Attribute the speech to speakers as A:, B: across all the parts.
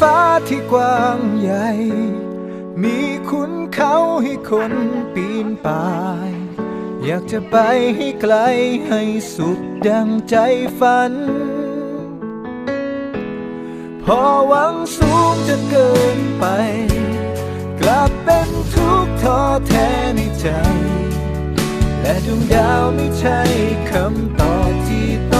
A: ฟ้าที่กว้างใหญ่ มีขุนเขาให้คนปีนป่าย อยากจะไปให้ไกลให้สุดดังใจฝัน พอหวังสูงจนเกินไป กลับเป็นทุกข์ท้อแท้ในใจ และดวงดาวไม่ใช่คำตอบที่ต้อง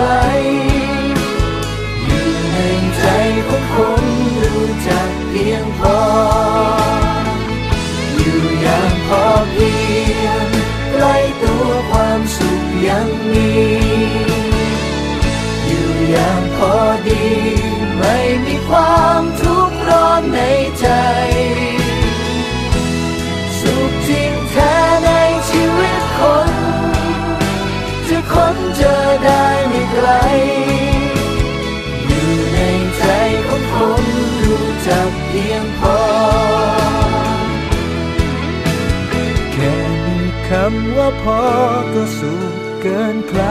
A: ไกล อยู่ในใจของคนรู้จักเพียงพอ อยู่อย่างพอเพียงใกล้ตัวความสุขยังมี อยู่อย่างพอดี ไม่มีความทุกข์ร้อนในใจสุขจริงแท้ในชีวิตคนจะค้นเจอได้ กล อยู่ในใจของคนรู้จักเพียงพอ แค่มีคำว่าพอก็สุขเกินใคร